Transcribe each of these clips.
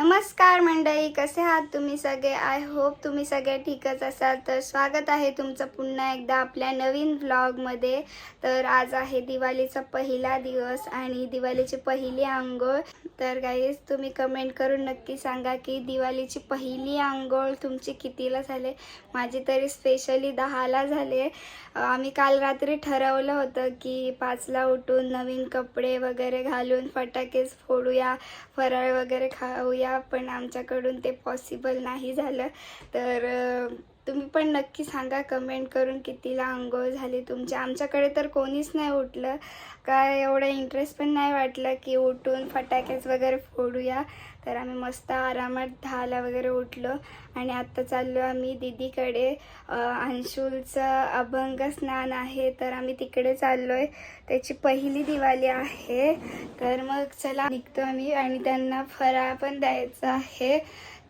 नमस्कार मंडळी कसे आहात तुम्ही सगळे? आय होप तुम्ही सगळे ठीकच असाल. तर स्वागत आहे तुमचं पुन्हा एकदा आपल्या नवीन व्लॉगमध्ये तर आज आहे दिवाळीचा पहिला दिवस आणि दिवाळीची पहिली आंघोळ. तर गाईज तुम्ही कमेंट करून नक्की सांगा की दिवाळीची पहिली आंघोळ तुमची कितीला झाले? माझी तरी स्पेशली दहाला झाले. आम्ही काल रात्री ठरवलं होतं की पाचला उठून नवीन कपडे वगैरे घालून फटाकेच फोडूया फराळ वगैरे खाऊया. पण आमच्याकडून ते पॉसिबल नाही झालं. तर तुम्ही पण नक्की सांगा कमेंट करून कितीला आंघोळ झाली तुमच्या आमच्याकडे तर कोणीच नाही उठलं. काय एवढं इंटरेस्ट पण नाही वाटलं की उठून फटाकेच वगैरे फोडूया. तर आम्ही मस्त आरामात दहाला वगैरे उठलो. आणि आत्ता चाललो आम्ही दीदीकडे. अंशुलचं अभंग स्नान आहे. तर आम्ही तिकडे चाललो आहे त्याची पहिली दिवाळी आहे. तर मग चला निघतो आम्ही. आणि त्यांना फराळ पण द्यायचा आहे.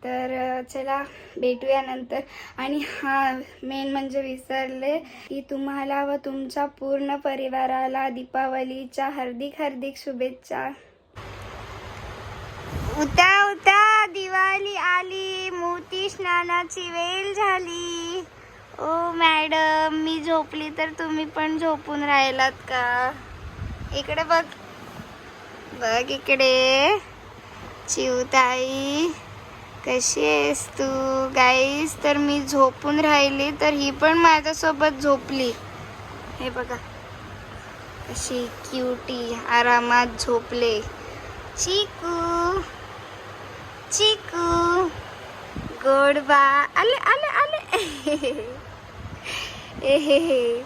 तर चला भेटूया नंतर. आणि हा मेन म्हणजे विसरले की तुम्हाला व तुमच्या पूर्ण परिवाराला दीपावलीच्या हार्दिक हार्दिक शुभेच्छा. उता उता दिवाळी आली. मोती स्नानाची वेळ झाली. ओ मॅडम मी झोपली तर तुम्ही पण झोपून राहिलात का? इकडे बघ. बघ इकडे. चिवताई. कशी आहेस तू? गाईस तर मी झोपून राहिली तर ही पण माझ्यासोबत झोपली. हे बघा. कशी क्युटी आरामात झोपले. चिकू चिकू गोडबा आले आले आले. ए हे हे.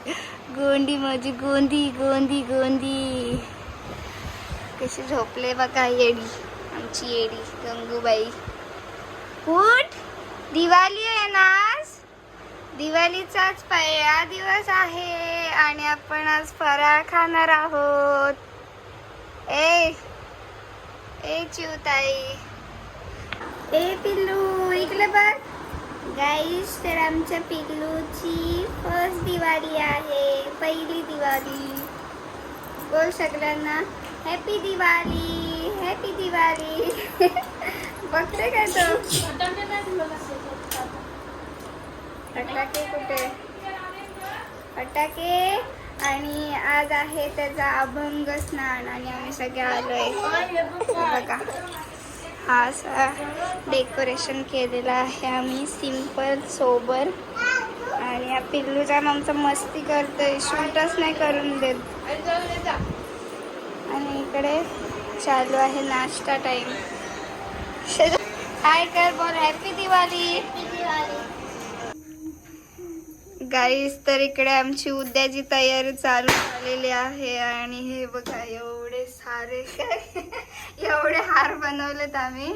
गोंडी माझी गोंदी गोंदी गोंदी. कशी झोपले बघा येडी. आमची येडी गंगूबाई. उठ. दिवाळी आहे ना आज. दिवाळीचाच पहिला दिवस आहे आणि आपण आज फराळ खाणार आहोत. ए ए चिवताई. ए पिल्लू इकडे बघ. गाईस तर आमच्या पिल्लूची फर्स्ट दिवाळी आहे. पहिली दिवाळी. बोल सगळ्यांना हॅपी दिवाळी हॅपी दिवाळी. बघते काय तो फटाके कुठे? फटाके? आणि आज आहे त्याचा अभंग स्नान आणि आम्ही सगळे आलोय. बघा. हा असा डेकोरेशन केलेला आहे आम्ही सिंपल सोबर आणि या जाम आमचा मस्ती करतोय. शूटच नाही करून देत. आणि इकडे चालू आहे नाश्ता टाईम हाय कर बोल हॅपी दिवाळी. गाईस तर इकडे आमची उद्याची तयारी चालू झालेली आहे आणि हे बघा एवढे सारे काय एवढे हार बनवलेत आम्ही.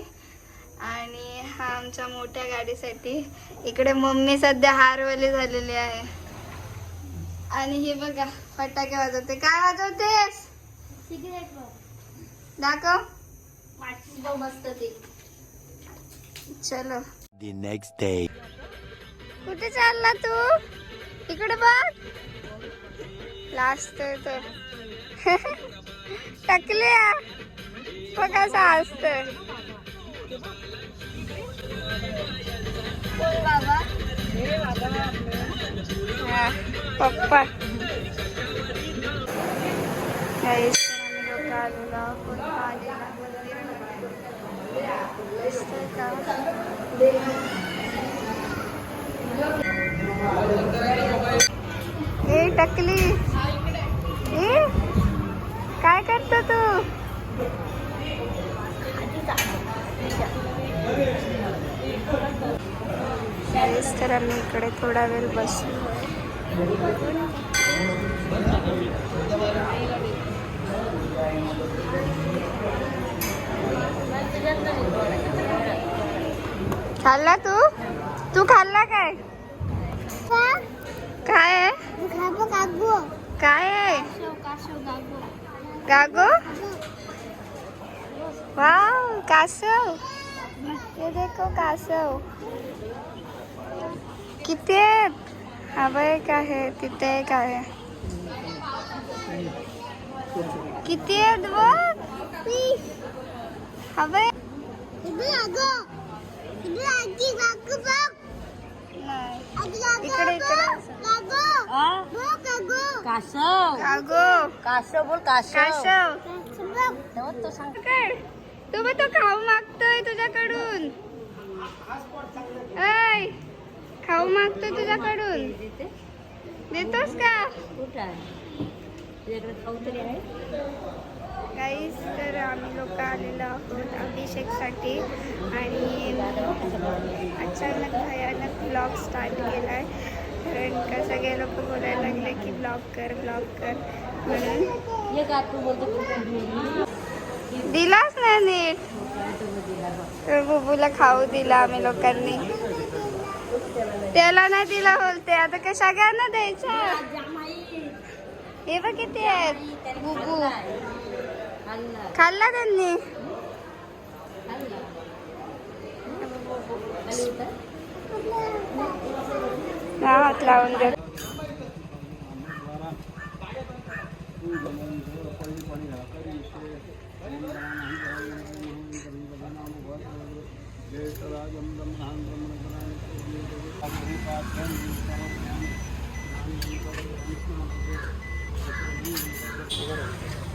आणि हा आमच्या मोठ्या गाडीसाठी इकडे मम्मी सध्या हारवाली झालेली आहे. आणि हे बघा फटाके वाजवते. काय वाजवतेस? दाखव. मस्त ते. चलो. The next day. कुठे चालला तू? इकडे बघ. लास्ट तो. टकल्या. बघ असा असतोय बाबा? हा, पप्पा. तर आम्ही लोकं आलेलो आहोत महादेवला मंदिरामध्ये. दिसतंय का? ए टकली. ए काय करतो तू? Guys, तर आम्ही इकडे थोडा वेळ बसू खाल्ला तू? तू खाल्ला काय? काय आहे? काय आहे? गागो? वाव कासव. ये देखो कासव. किती आहेत? हा बघ एक आहे तिथे एक आहे. किती आहेत बघ हा बघ नाही. इकडे इकडे कासव कागो कासव बोल कासव काशव तेव्हा तो सांग पकड. तो बघ तो खाऊ मागतोय तुझ्याकडून ऐ खाऊ मागतोय तुझ्याकडून देते देतोस का कुठं आहे तुझ्याकडे खाऊ तरी आहे गाईस तर आम्ही लोक आलेलो आहोत अभिषेकसाठी. आणि अचानक भयानक ब्लॉग स्टार्ट केला आहे कारण का सगळे लोक बोलायला लागले की ब्लॉग कर ब्लॉग कर म्हणून. का दिलाच नाही नीट? तर बुबूला खाऊ दिला आम्ही लोकांनी. त्याला नाही दिला बोलते. आता काय सगळ्यांना द्यायचा? हे बघ किती आहेत. बुबू. खाल्ला त्यांनी हा, हात लावून दे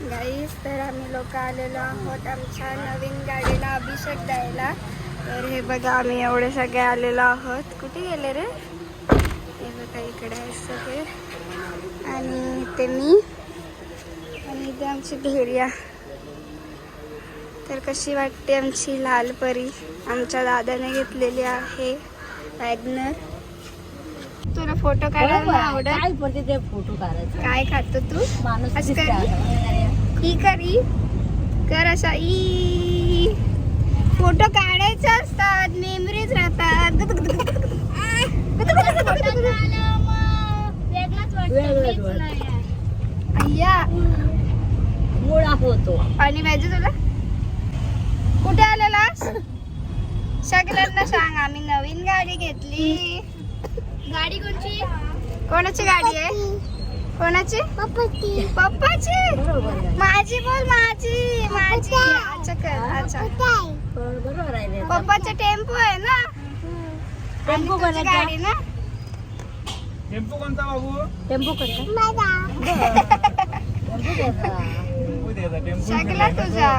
गाईस तर आम्ही लोक आलेलो आहोत आमच्या नवीन गाडीला अभिषेक द्यायला. तर हे बघा आम्ही एवढे सगळे आलेलो आहोत. कुठे गेले रे? हे बघा इकडे आहेत सगळे. आणि ते मी आणि इथे आमची धैर्या तर कशी वाटते आमची लाल परी आमच्या दादाने घेतलेली आहे वॅगनर. तुला फोटो काढायला आवडत? काय पडते ते फोटो काढायचा? काय खातो तू? माणूस असं कर. ई कर ई कर असा ई फोटो काढायचे असतात मेमरीज राहतात. वेगळंच वाटतं. अय्या. मुळा होतो आणि पाहिजे तुला? कुठे आलेलास? सगळ्यांना सांग आम्ही नवीन गाडी घेतली. गाडी कोणची? कोणाची गाडी आहे? कोणाची? पप्पाची. पप्पाची. माझी बोल माझी माझी. अच्छा कर अच्छा. बरोबर आहे. पप्पाचा टेम्पो आहे ना? टेम्पो कोणाचा? गाडी ना? टेम्पो कोणता बाबू? टेम्पो टेम्पो सगळा तुझा.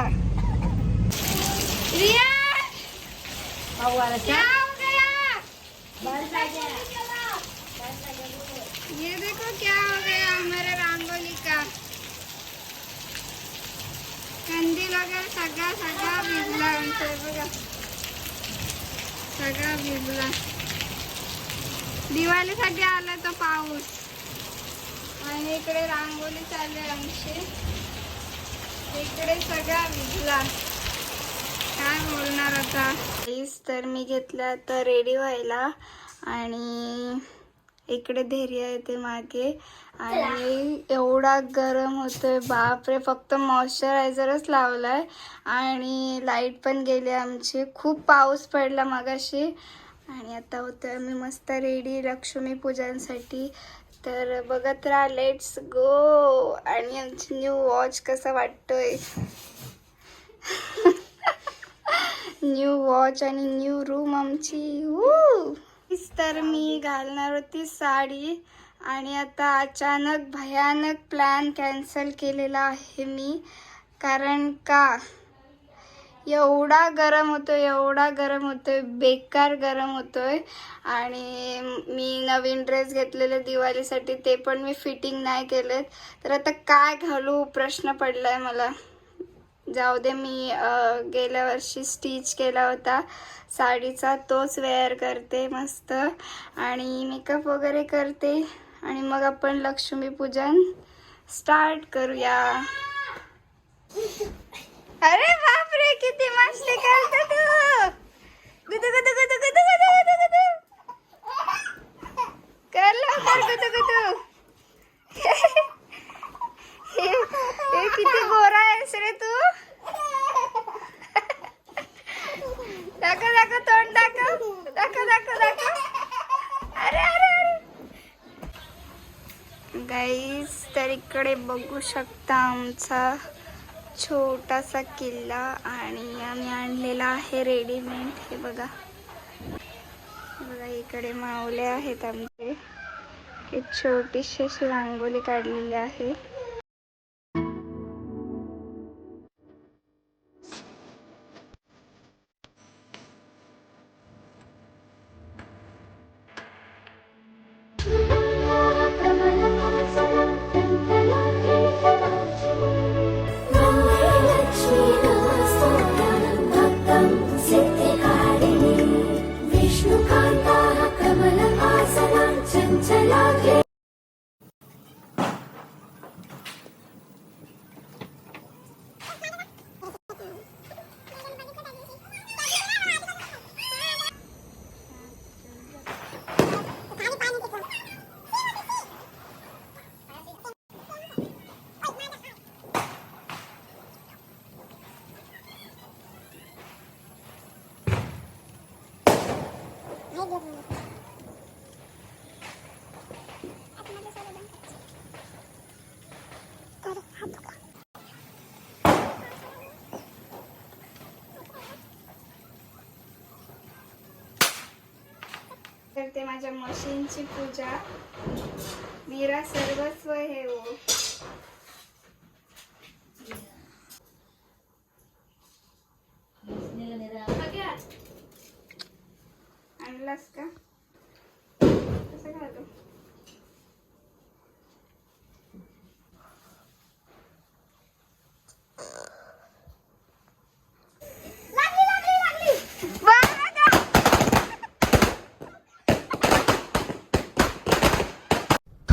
रिया! भाऊ आला. ये देखो क्या हो गया हमारे रंगोली का। कंदील वगैरे सगळा सगळा भिजला आमचं बघा सगळा भिजला दिवाळीसाठी आला तो पाऊस। आणि इकडे रांगोली चालू आहे आमची। इकडे सगळा भिजला काय बोलणार आता? प्लीज तर मी घेतला तर रेडी व्हायला. आणि इकडे धैर्य येते मागे. आणि एवढा गरम होतोय बापरे फक्त मॉइश्चरायझरच लावलाय. आणि लाइट पण गेली आमची. खूप पाऊस पडला मगाशी. आणि आता होतोय आम्ही मस्त रेडी लक्ष्मी पूजांसाठी तर बघत राहा लेट्स गो आणि आमची न्यू वॉच कसा वाटतोय? न्यू वॉच आणि न्यू रूम आमची. वू! तर मी घालणार होती साडी. आणि आता अचानक भयानक प्लॅन कॅन्सल केलेला आहे मी. कारण का? एवढा गरम होतोय एवढा गरम होतोय बेकार गरम होतोय. आणि मी नवीन ड्रेस घेतलेले दिवाळीसाठी ते पण मी फिटिंग नाही केलेत. तर आता काय घालू? प्रश्न पडलाय मला. जाऊ दे मी गेल्या वर्षी स्टिच केला होता. साडीचा तोच वेअर करते मस्त. आणि मेकअप वगैरे करते. आणि मग आपण लक्ष्मीपूजन स्टार्ट करूया अरे बापरे किती मस्ती करते तू गुदू गुदू गुदू गुदू गुदू गुदू गुदू कर लवकर गुदू गुदू हे हे किती गोरा आहेस रे तू दाखव दाखव तोंड दाखव दाखव दाखव दाखव अरे अरे अरे गाईस तर इकडे बघू शकता आमचा छोटासा किल्ला आणि आम्ही आणलेला आहे रेडीमेड. हे बघा. बघा इकडे मावले आहेत आमचे. एक छोटीशी अशी रांगोळी काढलेली आहे. करते माझ्या मशीनची पूजा. मेरा सर्वस्व हे हो आणलास का कसं घालू बघा!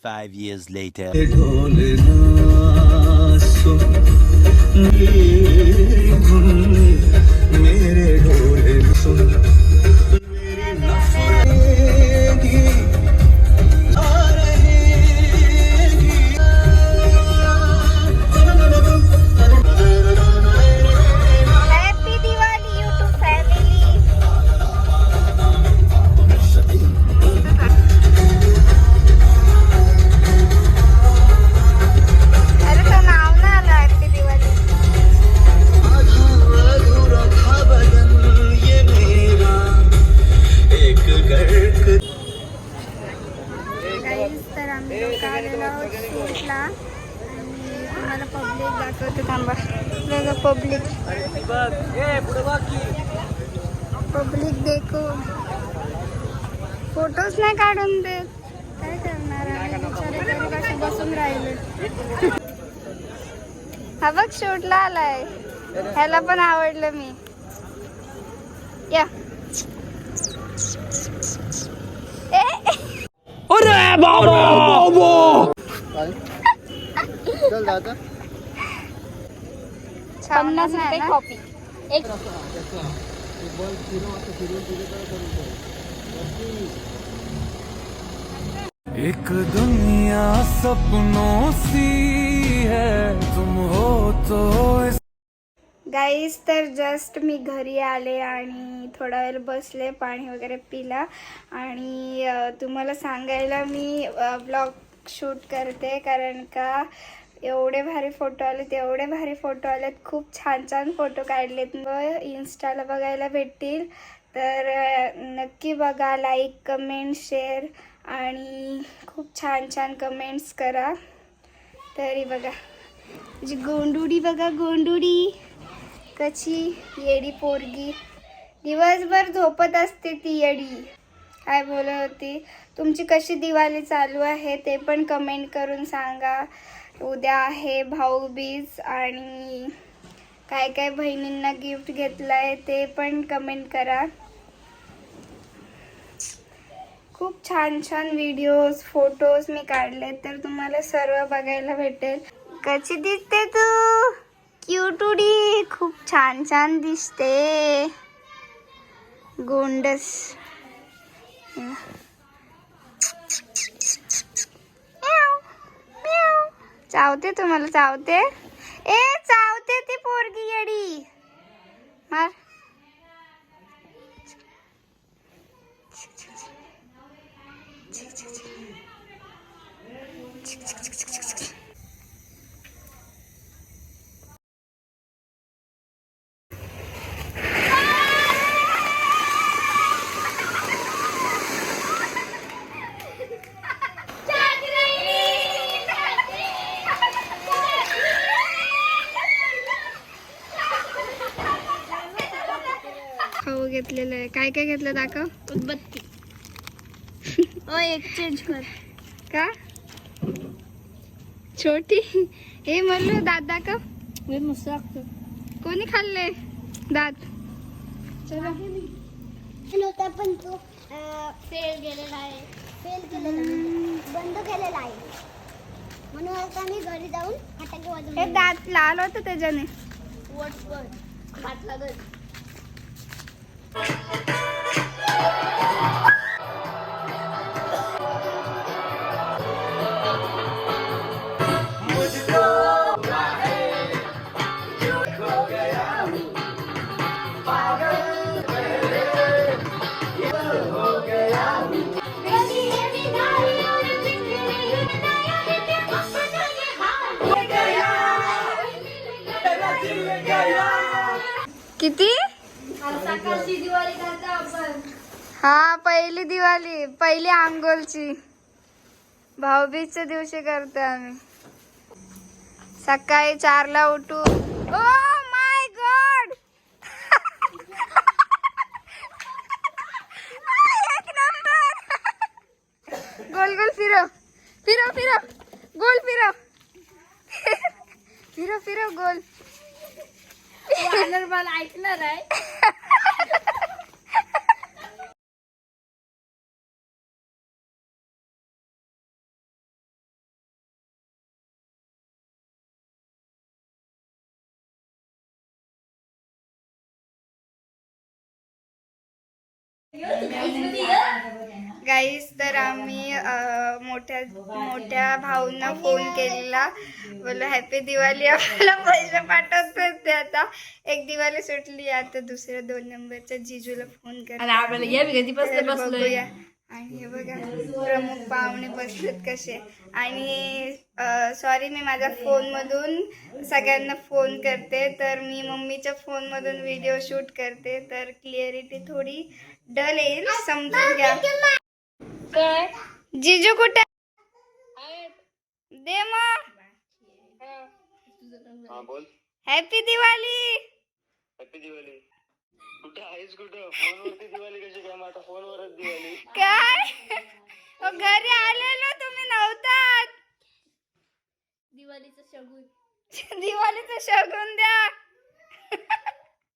75 years later. ए पन्नास छान रुपये आहे ना? कॉपी एक एक दुनिया सपनों सी है तुम हो तो इस गाईज तर जस्ट मी घरी आले आणि थोडा वेळ बसले पाणी वगैरे पिला. आणि तुम्हाला सांगायला मी ब्लॉग शूट करते कारण का एवढे भारी फोटो आलेत एवढे भारी फोटो आलेत. खूप छान छान फोटो काढलेत. मग इन्स्टाला बघायला भेटतील. तर नक्की बघा लाईक कमेंट शेअर आणि खूप छान छान कमेंट्स करा. तरी बघा. जी गोंडुडी बघा गोंडुडी. कशी येडी पोरगी. दिवसभर झोपत असते ती येडी. काय बोलत होती? तुमची कशी दिवाळी चालू आहे ते पण कमेंट करून सांगा. उद्या आहे भाऊबीज आणि काय काय बहिणींना गिफ्ट घेतलं आहे ते पण कमेंट करा. खूप छान छान व्हिडिओज फोटोज मी काढले तर तुम्हाला सर्व बघायला भेटेल. कशी दिसते तू? क्यूटुडी खूप छान छान दिसते. गोंडस. चावते तुम्हाला चावते? ए चावते ती पोरगी येडी. मार. काय काय घेतलं दाखव उदबत्ती. ओ एक्सचेंज कर. का? छोटी. हे म्हणलं दात दाखव. मी मस्त लागतो. कोणी खाल्ले? दात. चला. होता पण तो फेल गेलेला आहे. फेल केलेला आहे. बंद केलेला आहे. म्हणून आता मी घरी जाऊन फटाके वाजवून हे दात लाल होतं त्याच्याने. वट वट भात Thank you. हा पहिली दिवाळी पहिली आंघोलची भाऊबीजच्या दिवशी करतो आम्ही. सकाळी चारला उठू ओ माय गॉड! गोल गोल फिरव. फिरव फिरव. गोल फिरव. फिरव फिरव गोल. मला ऐकणार आहे. तर आम्ही मोठ्या मोठ्या भाऊंना फोन केलेला. बोल हॅपी दिवाळी आपल्याला पैसे पाठवतो ते आता. एक दिवाळी सुटली आता दुसऱ्या दोन नंबरच्या जिजूला फोन कर बघूया. आणि हे बघा प्रमुख पाहुणे बसलेत कसे. आणि सॉरी मी माझ्या फोनमधून सगळ्यांना फोन करते. तर मी मम्मीच्या फोनमधून व्हिडिओ शूट करते. तर क्लिअरिटी थोडी डल येईल समजून घ्या. जिजू कुठे दे मग हा बोल। हॅपी दिवाळी हॅपी दिवाळी कुठे आहेस कुठं? फोनवरती दिवाळी कशी काय? मग आता फोनवरच दिवाळी काय? अहो, घरी आलेलो तुम्ही नव्हतात. दिवाळीचं शगुन. दिवाळीचं शगून द्या.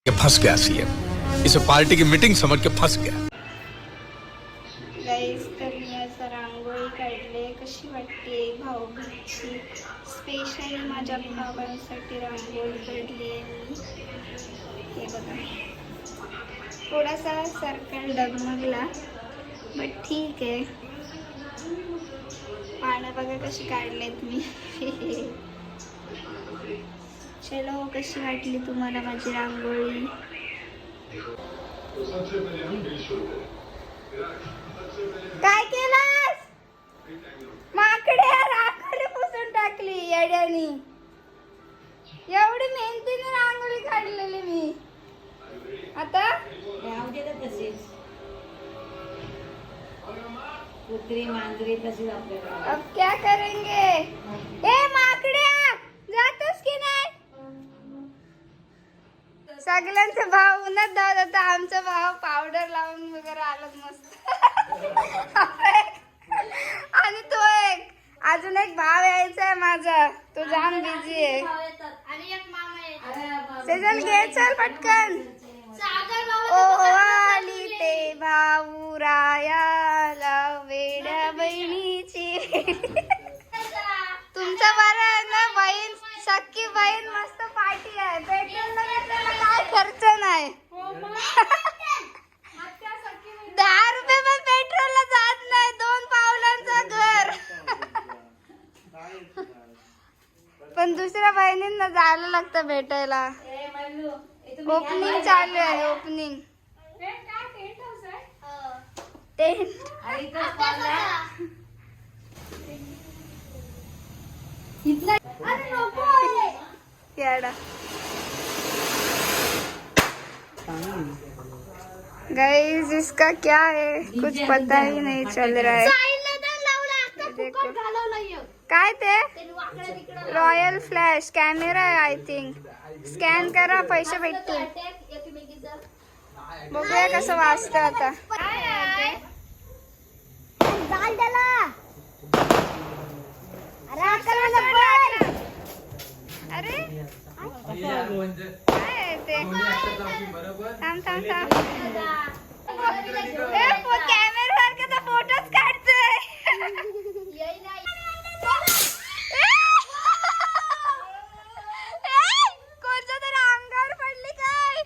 के फंस गया सीएम। इसे पार्टी की मीटिंग समझ के फंस गया। गाईज तर मी असं रांगोळी काढले कशी वाटते भाऊबीजची स्पेशली माझ्या भावांसाठी रांगोळी काढली आहे मी. हे बघा. थोडासा सर्कल डगमगला बट ठीक आहे. पानं बघा कशी काढलेत मी. चलो कशी वाटली तुम्हाला माझी रांगोळी काय केलास? माकड्या राखोडी पुसून टाकली येड्यानी. एवढी मेहनतीने रांगोळी काढलेली मी. आता? कुत्री मांजरी तशीच आपल्याला. अब क्या करेंगे? ए माकड्या जातोस की नाही? सगळ्यांचा भाव उन्हात धावत होता. आमचा भाव पावडर लावून वगैरे आलं मस्त. आणि तो एक अजून एक भाव यायचा आहे माझा. तो जाम बिझी आहे. आणि एक मामा येतो. सेजल घे चल पटकन. सागर ओ आली ते भाऊ रायाला वेड्या बहिणीची. तुमचा बरं आहे ना बहीण सख्खी बहीण मस्त पार्टी आहे. पेट्रोल काय खर्च नाही. दहा रुपये पण पेट्रोलला जात नाही. दोन पावलांचं घर. पण दुसऱ्या बहिणींना जायला लागतं भेटायला. ओपनिंग चालू आहे ओपनिंग टेंट याडा गाइस इसका क्या है? कुछ पता ही नहीं चल रहा है। देखो। काय ते? रॉयल फ्लॅश कॅमेरा आहे आय थिंक स्कॅन करा पैसे भेटतील। बघूया कसं वाचतं आता अरे. अरे? काय आहे ते? थांब थांब थांब. ए, फो- कॅमेरा सारखा तर फोटोच काढतोय? ए! ए, कोणच्या तरी अंगावर पडली काय?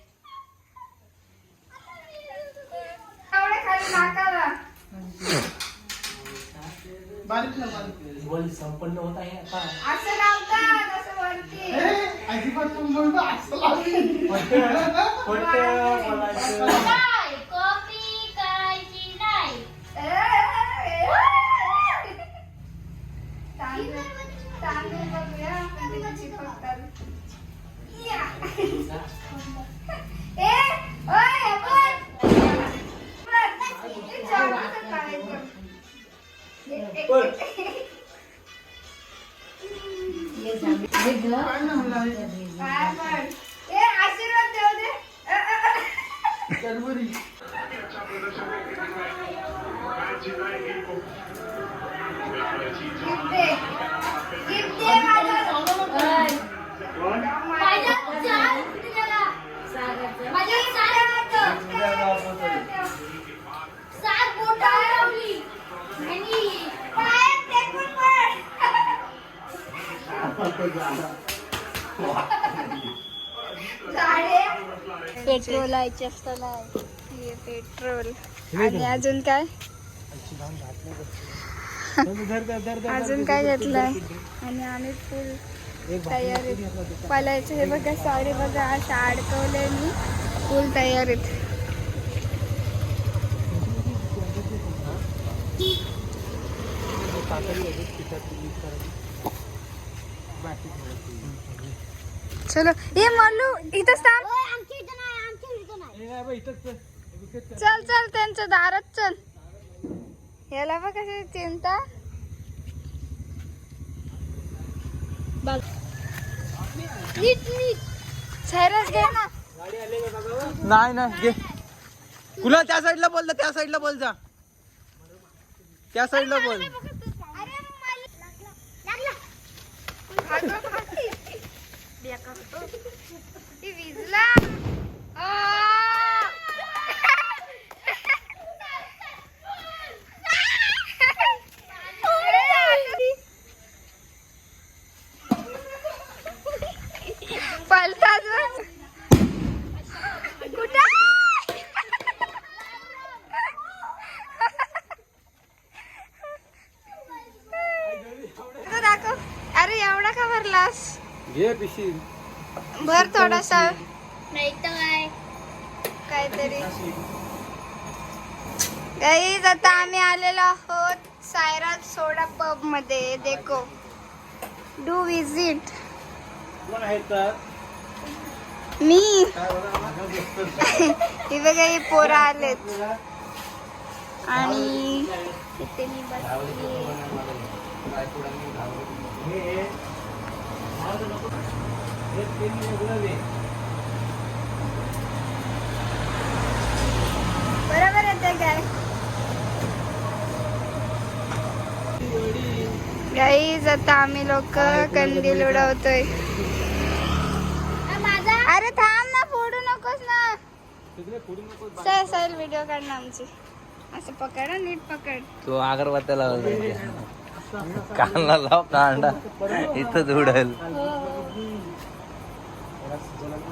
असं वरती काय? कॉपी चप्पल आहे हे पेट्रोल आणि अजून काय? अजून काय घेतलंय? आणि आम्ही फुल तयारीत. पलायचं हे बघा साडी बघा असं अडकवलंय मी. फुल तयारीत. चलो ये मल्लू इथं नाही चल. चल. त्यांच्या दारात चल. याला बघ कशी चिंता. नीट नीट. सैरस घे ना. नाही नाही घे. तुला त्या साईडला बोल त्या साईडला बोल जा. त्या साईडला बोल. अरे लागला. ती विजला. घे पिशी. भर थोडासा. नाही तर काय? काहीतरी. गाईज आता आम्ही आलेलो आहोत सायराज सोडा पबमध्ये. देखो. Do visit me. ही बघा ही पोरं आलेत. आणि इथे मी बसली. बरोबर येते काय गाईज आता आम्ही लोक कंदील उडवतोय. अरे थांब ना फोडू नकोस ना. सर सर व्हिडिओ काढ ना आमची. असं पकड नीट पकड. तो अगरबत्त्या लावला कानला लाव कांडा इथंच उडल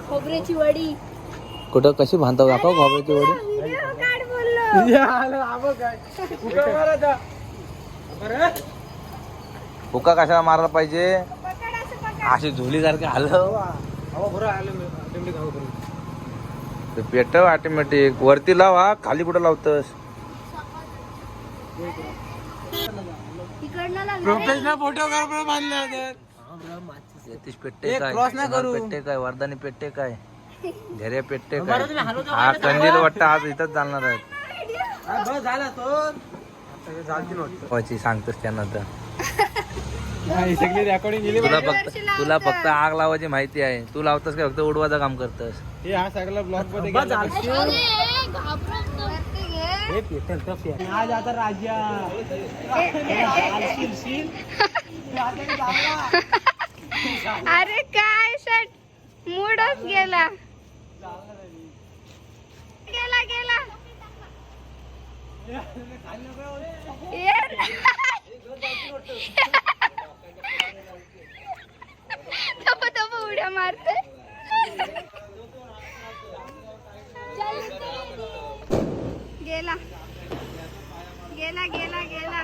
खोबऱ्याची वडी. कुठं? कशी बांधता दाखव खोबऱ्याची वडी. फुका कशाला मारायला पाहिजे? अशी झोली सारखं आलं. ते पेटव ऑटोमॅटिक वरती लाव हा खाली कुठं लावतस? प्रोफेशनल फोटोग्राफर बांधले यतीश पेट्टे काय? पेट्टे काय? वर्धानी पेट्टे काय? धैर्य पेट्टे काय? हा कंदील वाटतं आज इथंच जाणार आहेत. सांगतोस त्यांना तर. तुला फक्त तुला फक्त आग लावायची माहिती आहे. तू लावतस काय? फक्त उडवायचं काम करतस. अरे काय शर्ट मूडच गेला. गेला गेला. तप तप उड्या मारते गेला. गेला गेला गेला.